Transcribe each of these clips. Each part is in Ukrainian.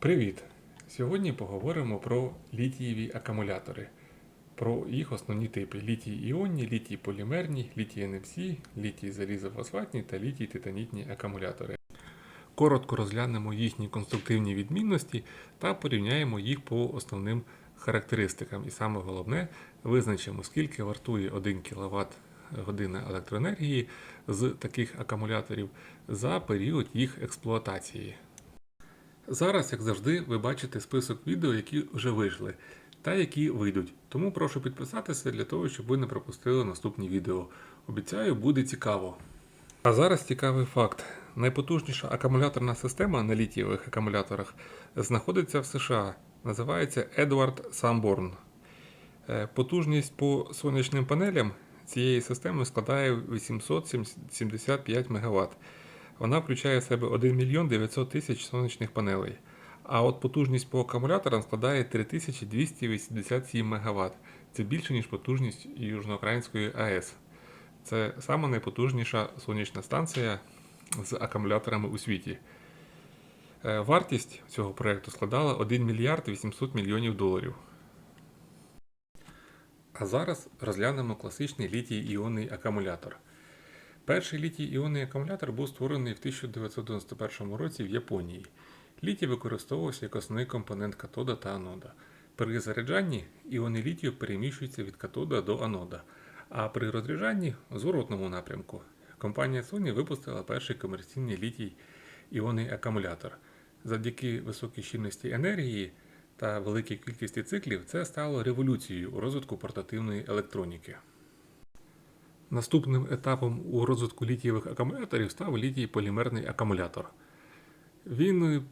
Привіт! Сьогодні поговоримо про літієві акумулятори, про їх основні типи: літій іонні, літій полімерні, літій NMC, літій залізофосфатні та літій титанітні акумулятори. Коротко розглянемо їхні конструктивні відмінності та порівняємо їх по основним характеристикам. І саме головне, визначимо, скільки вартує 1 кВт година електроенергії з таких акумуляторів за період їх експлуатації. Зараз, як завжди, ви бачите список відео, які вже вийшли, та які вийдуть. Тому прошу підписатися для того, щоб ви не пропустили наступні відео. Обіцяю, буде цікаво. А зараз цікавий факт. Найпотужніша акумуляторна система на літієвих акумуляторах знаходиться в США. Називається Edward Sanborn. Е, Потужність по сонячним панелям цієї системи складає 875 МВт. Вона включає в себе 1 мільйон 900 тисяч сонячних панелей. А от потужність по акумуляторам складає 3287 МВт. Це більше, ніж потужність Южноукраїнської АЕС. Це сама найпотужніша сонячна станція з акумуляторами у світі. Е, Вартість цього проєкту складала 1 мільярд 800 мільйонів доларів. А зараз розглянемо класичний літій-іонний акумулятор. Перший літій-іонний акумулятор був створений в 1991 році в Японії. Літій використовувався як основний компонент катода та анода. При заряджанні іони літію переміщуються від катода до анода, а при розряджанні в зворотному напрямку. Компанія Sony випустила перший комерційний літій іонний акумулятор. Завдяки високій щільності енергії та великій кількості циклів це стало революцією у розвитку портативної електроніки. Наступним етапом у розвитку літієвих акумуляторів став літій полімерний акумулятор. Він е,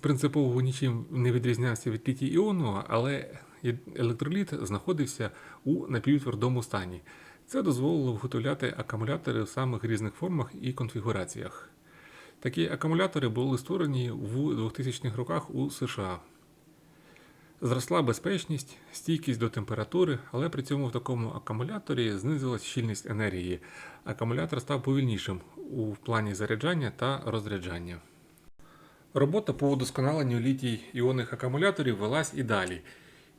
принципово нічим не відрізнявся від літій іонного, але електроліт знаходився у напівтвердому стані. Це дозволило виготовляти акумулятори в самих різних формах і конфігураціях. Такі акумулятори були створені в 2000-х роках у США. Зросла безпечність, стійкість до температури, але при цьому в такому акумуляторі знизилась щільність енергії. Акумулятор став повільнішим у плані заряджання та розряджання. Робота по удосконаленню літій іонних акумуляторів велась і далі.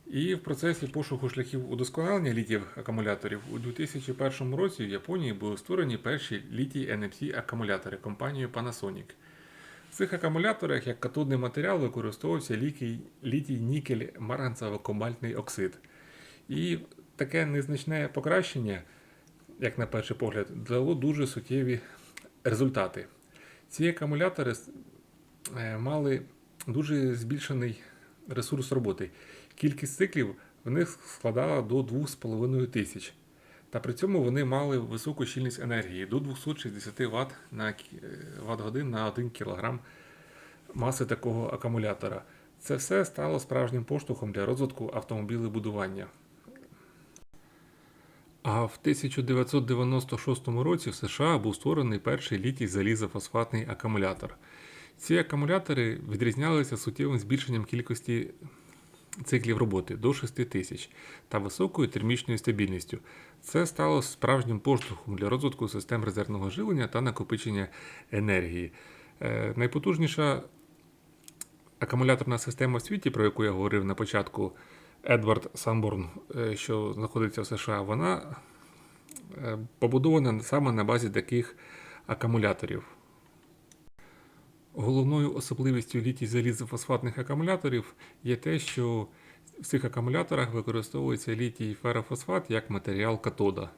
І в процесі пошуку шляхів удосконалення літієвих акумуляторів у 2001 році в Японії були створені перші літій NMC акумулятори компанією Panasonic. Цих акумуляторах як катодний матеріал використовувався літій, літій нікель марганцево-кобальтний оксид. І таке незначне покращення, як на перший погляд, дало дуже суттєві результати. Ці акумулятори е, мали дуже збільшений ресурс роботи. Кількість циклів в них складала до 2,5 тисяч. Та при цьому вони мали високу щільність енергії до 260 Вт на Вт годин на 1 кг маси такого акумулятора. Це все стало справжнім поштовхом для розвитку автомобілебудування. А в 1996 році в США був створений перший літій залізофосфатний акумулятор. Ці акумулятори відрізнялися суттєвим збільшенням кількості циклів роботи до 6 тисяч та високою термічною стабільністю. Це стало справжнім поштовхом для розвитку систем резервного живлення та накопичення енергії. Е, найпотужніша акумуляторна система в світі, про яку я говорив на початку, Едвард Санборн, е, що знаходиться в США, вона е, побудована саме на базі таких акумуляторів. Головною особливістю літій залізофосфатних акумуляторів є те, що в цих акумуляторах використовується літій ферофосфат як матеріал катода.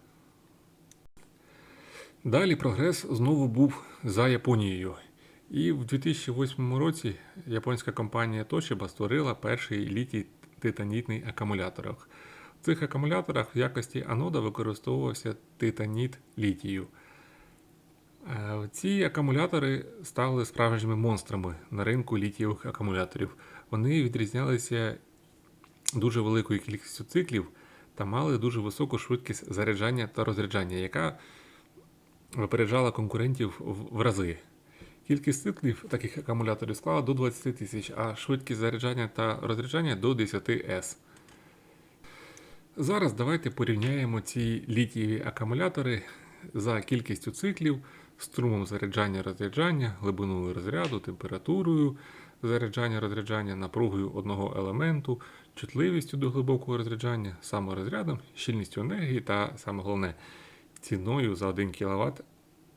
Далі прогрес знову був за Японією. І в 2008 році японська компанія Toshiba створила перший літій титанітний акумулятор. В цих акумуляторах в якості анода використовувався титаніт літію. Е, Ці акумулятори стали справжніми монстрами на ринку літієвих акумуляторів. Вони відрізнялися дуже великою кількістю циклів та мали дуже високу швидкість заряджання та розряджання, яка випереджала конкурентів в рази. Кількість циклів таких акумуляторів склала до 20 тисяч, а швидкість заряджання та розряджання до 10 С. Зараз давайте порівняємо ці літієві акумулятори за кількістю циклів, струмом заряджання розряджання, глибиною розряду, температурою, заряджання розряджання, напругою одного елементу, чутливістю до глибокого розряджання, саморозрядом, щільністю енергії та саме головне ціною за 1 кВт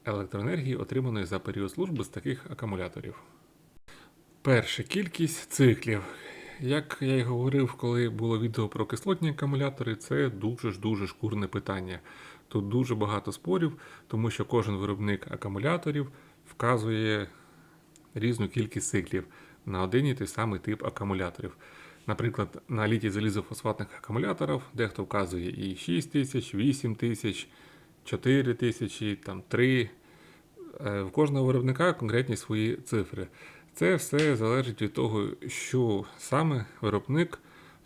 електроенергії, отриманої за період служби з таких акумуляторів. Перше кількість циклів. Як я й говорив, коли було відео про кислотні акумулятори, це дуже ж дуже шкурне питання. Тут дуже багато спорів, тому що кожен виробник акумуляторів вказує різну кількість циклів на один і той самий тип акумуляторів. Наприклад, на літій залізофосфатних акумуляторів дехто вказує і 6 тисяч, 8 тисяч, 4 тисячі, там 3. Е, В кожного виробника конкретні свої цифри. Це все залежить від того, що саме виробник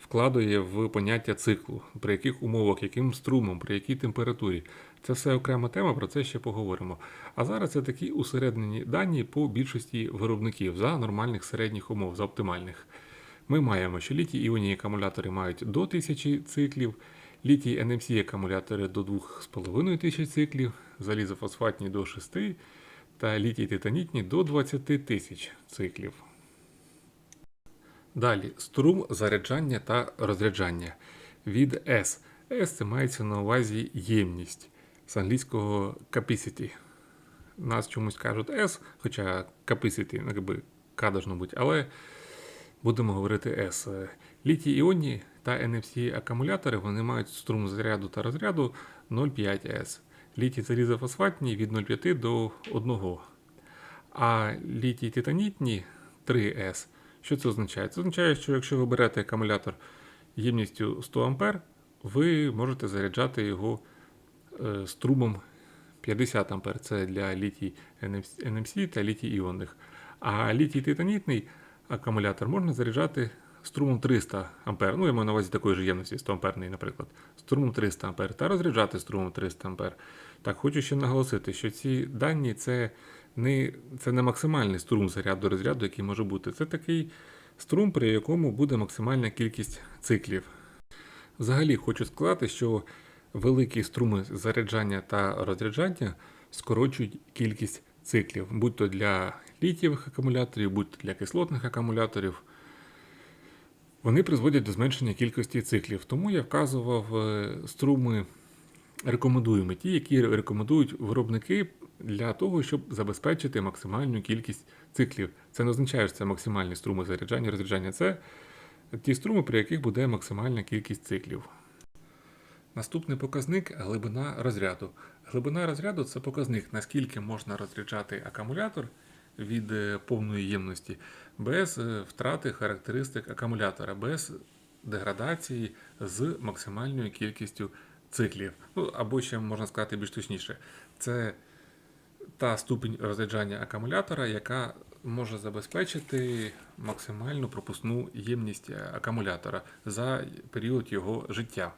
вкладає в поняття циклу, при яких умовах, яким струмом, при якій температурі. Це все окрема тема, про це ще поговоримо. А зараз це такі усереднені дані по більшості виробників за нормальних середніх умов, за оптимальних. Ми маємо, що літій іонні акумулятори мають до 1000 циклів, літій NMC акумулятори до 2500 циклів, залізофосфатні до 6 та літій титанітні до 20 тисяч циклів. Далі струм заряджання та розряджання від S. S це мається на увазі ємність з англійського capacity. Нас чомусь кажуть S, хоча capacity, ну, якби К должно бути, але будемо говорити S. Літій іонні та NFC акумулятори вони мають струм заряду та розряду 0,5 S. Літій залізофосфатні від 0,5 до 1. А літій титанітні 3С. Що це означає? Це означає, що якщо ви берете акумулятор ємністю 100 А, ви можете заряджати його струмом 50 А. Це для літій NMC та літій іонних. А літій титанітний акумулятор можна заряджати струмом 300 А. Ну, я маю на увазі такої ж ємності 100 амперний, наприклад, струмом 300 А та розряджати струмом 300 А. Так, хочу ще наголосити, що ці дані це не, це не максимальний струм заряду розряду, який може бути. Це такий струм, при якому буде максимальна кількість циклів. Взагалі хочу сказати, що великі струми заряджання та розряджання скорочують кількість циклів, будь то для літієвих акумуляторів, будь то для кислотних акумуляторів. Вони призводять до зменшення кількості циклів. Тому я вказував е, струми рекомендуємо ті, які рекомендують виробники для того, щоб забезпечити максимальну кількість циклів. Це не означає, що це максимальні струми заряджання, розряджання. Це ті струми, при яких буде максимальна кількість циклів. Наступний показник глибина розряду. Глибина розряду це показник, наскільки можна розряджати акумулятор від е, повної ємності без е, втрати характеристик акумулятора, без деградації з максимальною кількістю циклів. Ну, або ще можна сказати більш точніше, це та ступінь розряджання акумулятора, яка може забезпечити максимальну пропускну ємність акумулятора за період його життя.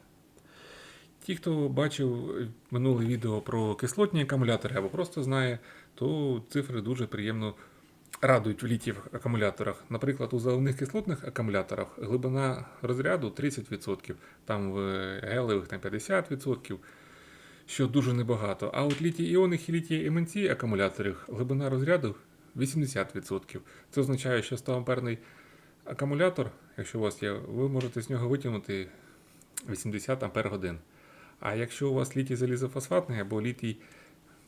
Ті, хто бачив минуле відео про кислотні акумулятори або просто знає, то цифри дуже приємно радують в літієвих акумуляторах. Наприклад, у заливних кислотних акумуляторах глибина розряду 30%, там в гелевих там 50%, що дуже небагато. А от літій іонних і літій МНЦ акумуляторів глибина розряду 80%. Це означає, що 100 амперний акумулятор, якщо у вас є, ви можете з нього витягнути 80 ампер годин. А якщо у вас літій залізофосфатний або літій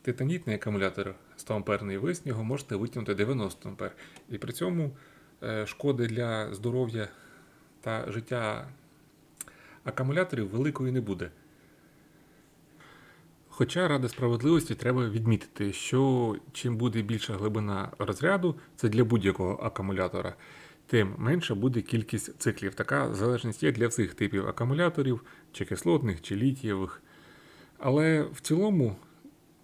титанітний акумулятор 100 амперний, ви з нього можете витягнути 90 ампер. І при цьому е, шкоди для здоров'я та життя акумуляторів великої не буде. Хоча ради справедливості треба відмітити, що чим буде більша глибина розряду, це для будь-якого акумулятора, тим менша буде кількість циклів. Така залежність є для всіх типів акумуляторів, чи кислотних, чи літієвих. Але в цілому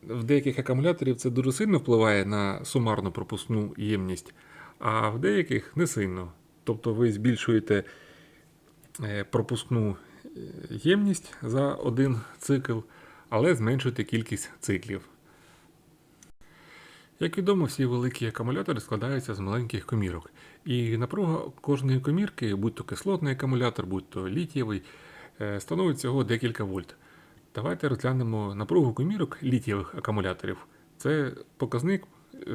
в деяких акумуляторів це дуже сильно впливає на сумарну пропускну ємність, а в деяких не сильно. Тобто ви збільшуєте е, пропускну е, ємність за один цикл, але зменшуєте кількість циклів. Як відомо, всі великі акумулятори складаються з маленьких комірок. І напруга кожної комірки, будь то кислотний акумулятор, будь то літієвий, е, становить всього декілька вольт. Давайте розглянемо напругу комірок літієвих акумуляторів. Це показник,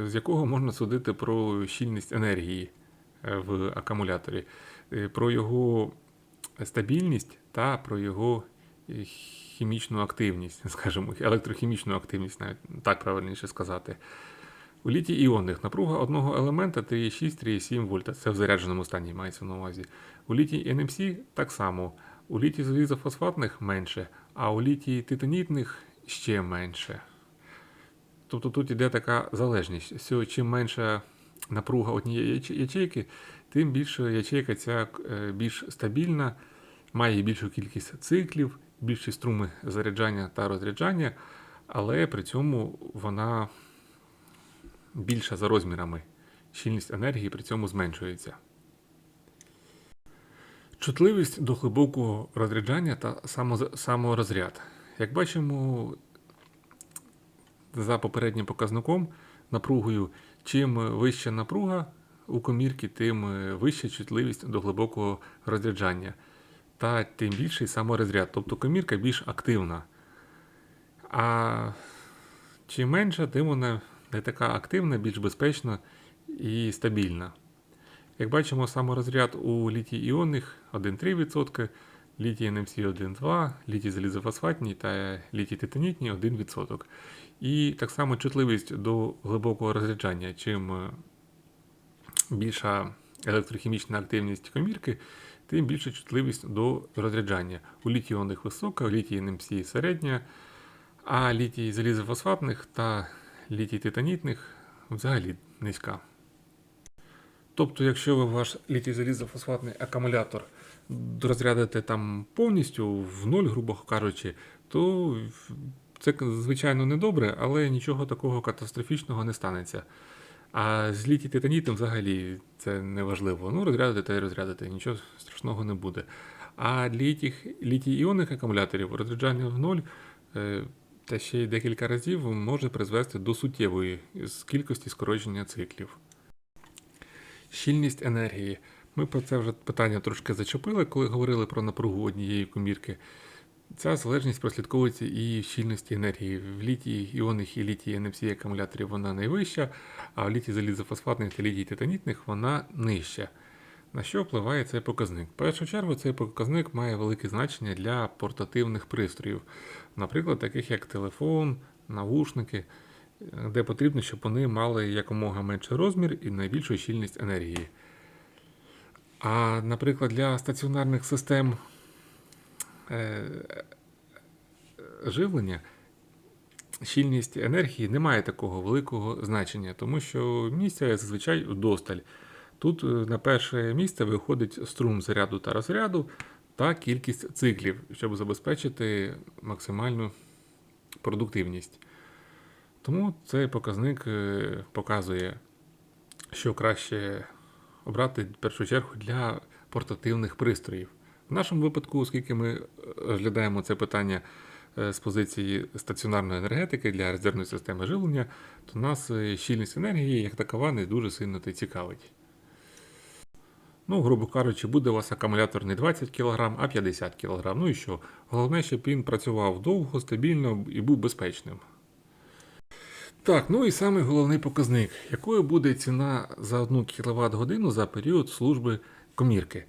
з якого можна судити про щільність енергії е, в акумуляторі, е, про його стабільність та про його хімічну активність, скажімо, електрохімічну активність, навіть так правильніше сказати. У літій іонних напруга одного елемента 3,6-3,7 вольта. Це в зарядженому стані мається на увазі. У літій NMC так само. У літій залізофосфатних менше, а у літій титанітних ще менше. Тобто тут йде така залежність. Все, чим менша напруга однієї ячейки, тим більше ячейка ця е, більш стабільна, має більшу кількість циклів, більші струми заряджання та розряджання, але при цьому вона більша за розмірами. Щільність енергії при цьому зменшується. Чутливість до глибокого розряджання та саморозряд. Як бачимо, за попереднім показником напругою, чим вища напруга у комірки, тим вища чутливість до глибокого розряджання. Та тим більший саморозряд. Тобто комірка більш активна. А чим менша, тим вона не така активна, більш безпечна і стабільна. Як бачимо, саморозряд у літій іонних 1,3%, літій NMC 1,2%, літій залізофосфатній та літій титанітній 1%. І так само чутливість до глибокого розряджання. Чим більша електрохімічна активність комірки, тим більша чутливість до розряджання. У літій іонних висока, у літій NMC середня, а літій залізофосфатних та літій титанітних взагалі низька. Тобто, якщо ви ваш літій залізофосфатний акумулятор розрядите там повністю в ноль, грубо кажучи, то це звичайно не добре, але нічого такого катастрофічного не станеться. А з літій титанітом взагалі це не важливо. Ну, розрядити та й розрядити, нічого страшного не буде. А для літій, літій іонних акумуляторів розряджання в ноль е, та ще й декілька разів може призвести до суттєвої кількості скорочення циклів. Щільність енергії. Ми про це вже питання трошки зачепили, коли говорили про напругу однієї комірки. Ця залежність прослідковується і в щільності енергії. В літій іонних і літій NMC акумуляторів вона найвища, а в літій залізофосфатних та літій титанітних вона нижча. На що впливає цей показник? В першу чергу цей показник має велике значення для портативних пристроїв, наприклад, таких як телефон, навушники, де потрібно, щоб вони мали якомога менший розмір і найбільшу щільність енергії. А, наприклад, для стаціонарних систем живлення щільність енергії не має такого великого значення, тому що місця зазвичай вдосталь. Тут е, на перше місце виходить струм заряду та розряду та кількість циклів, щоб забезпечити максимальну продуктивність. Тому цей показник е, показує, що краще обрати в першу чергу для портативних пристроїв. В нашому випадку, оскільки ми розглядаємо це питання е, з позиції стаціонарної енергетики для резервної системи живлення, то нас е, щільність енергії як такова не дуже сильно й цікавить. Ну, грубо кажучи, буде у вас акумулятор не 20 кг, а 50 кг. Ну і що? Головне, щоб він працював довго, стабільно і був безпечним. Так, ну і самий головний показник, якою буде ціна за 1 кВт годину за період служби комірки.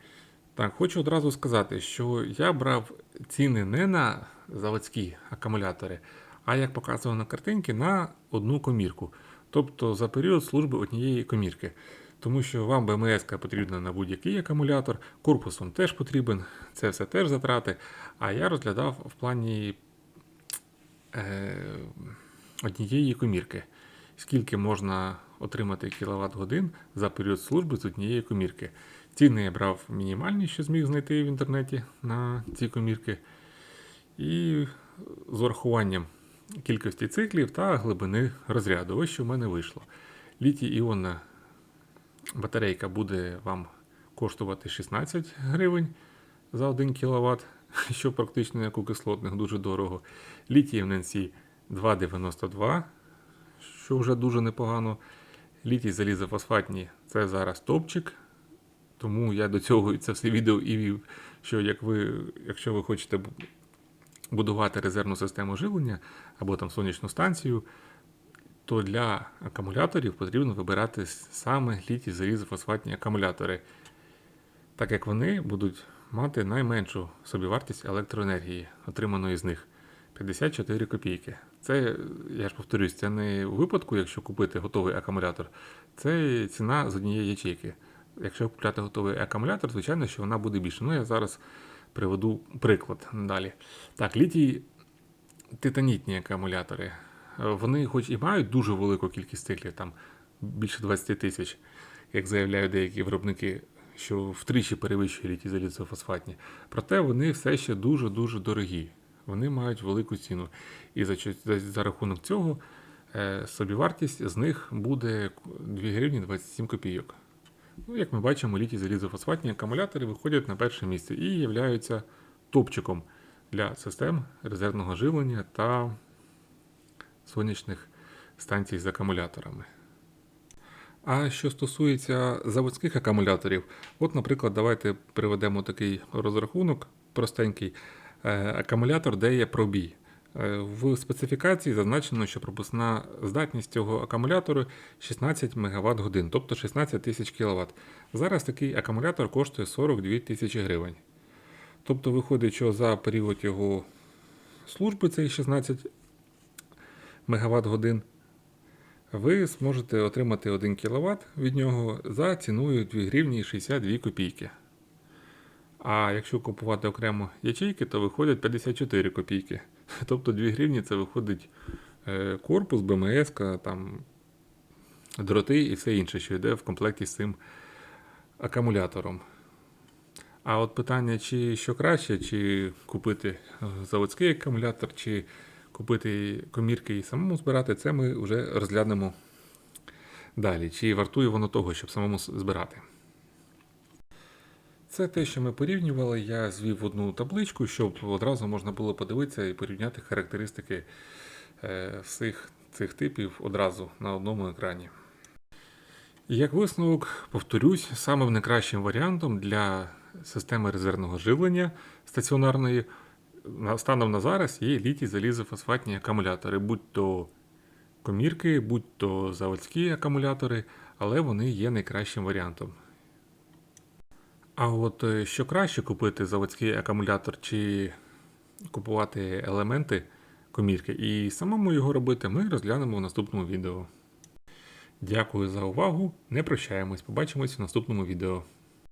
Так, хочу одразу сказати, що я брав ціни не на заводські акумулятори, а як показано на картинці, на одну комірку. Тобто за період служби однієї комірки. Тому що вам БМС потрібна на будь-який акумулятор, корпусом теж потрібен, це все теж затрати. А я розглядав в плані е, однієї комірки. Скільки можна отримати кіловат годин за період служби з однієї комірки. Ціни я брав мінімальні, що зміг знайти в інтернеті на ці комірки. І з урахуванням кількості циклів та глибини розряду. Ось що в мене вийшло. Літій іонна батарейка буде вам коштувати 16 гривень за 1 кВт, що практично як у кислотних дуже дорого. Літій NC 2,92, що вже дуже непогано. Літій залізофосфатні це зараз топчик. Тому я до цього це все відео і вів, що як ви, якщо ви хочете будувати резервну систему живлення або там сонячну станцію, то для акумуляторів потрібно вибирати саме літій залізофосфатні акумулятори, так як вони будуть мати найменшу собівартість електроенергії, отриманої з них 54 копійки. Це, я ж повторюсь, це не у випадку, якщо купити готовий акумулятор, це ціна з однієї ячейки. Якщо купляти готовий акумулятор, звичайно, що вона буде більше. Ну, я зараз приведу приклад далі. Так, літій титанітні акумулятори. Вони, хоч і мають дуже велику кількість циклів, там більше 20 тисяч, як заявляють деякі виробники, що втричі перевищує літій залізофосфатні. Проте вони все ще дуже-дуже дорогі. Вони мають велику ціну. І за, за, за рахунок цього е, собівартість з них буде 2 гривні 27 копійок. Ну, як ми бачимо, літій залізофосфатні акумулятори виходять на перше місце і являються топчиком для систем резервного живлення та сонячних станцій з акумуляторами. А що стосується заводських акумуляторів, от, наприклад, давайте приведемо такий розрахунок простенький. Е, Акумулятор, де є пробій. Е, В специфікації зазначено, що пропускна здатність цього акумулятору 16 МВт годин, тобто 16 тисяч кВт. Зараз такий акумулятор коштує 42 тисячі гривень. Тобто виходить, що за період його служби, цей 16 МВт годин, ви зможете отримати 1 кВт від нього за ціною 2 гривні 62 копійки. А якщо купувати окремо ячейки, то виходять 54 копійки. Тобто 2 гривні це виходить е, корпус, БМС, там, дроти і все інше, що йде в комплекті з цим акумулятором. А от питання, чи що краще, чи купити е, заводський акумулятор, чи купити комірки і самому збирати, це ми вже розглянемо далі. Чи вартує воно того, щоб самому збирати. Це те, що ми порівнювали. Я звів в одну табличку, щоб одразу можна було подивитися і порівняти характеристики е, всіх цих типів одразу на одному екрані. І Як висновок, повторюсь, самим найкращим варіантом для системи резервного живлення стаціонарної станом на зараз є літій залізофосфатні акумулятори, будь то комірки, будь то заводські акумулятори, але вони є найкращим варіантом. А от е, що краще купити заводський акумулятор чи купувати елементи комірки і самому його робити, ми розглянемо в наступному відео. Дякую за увагу. Не прощаємось. Побачимось в наступному відео.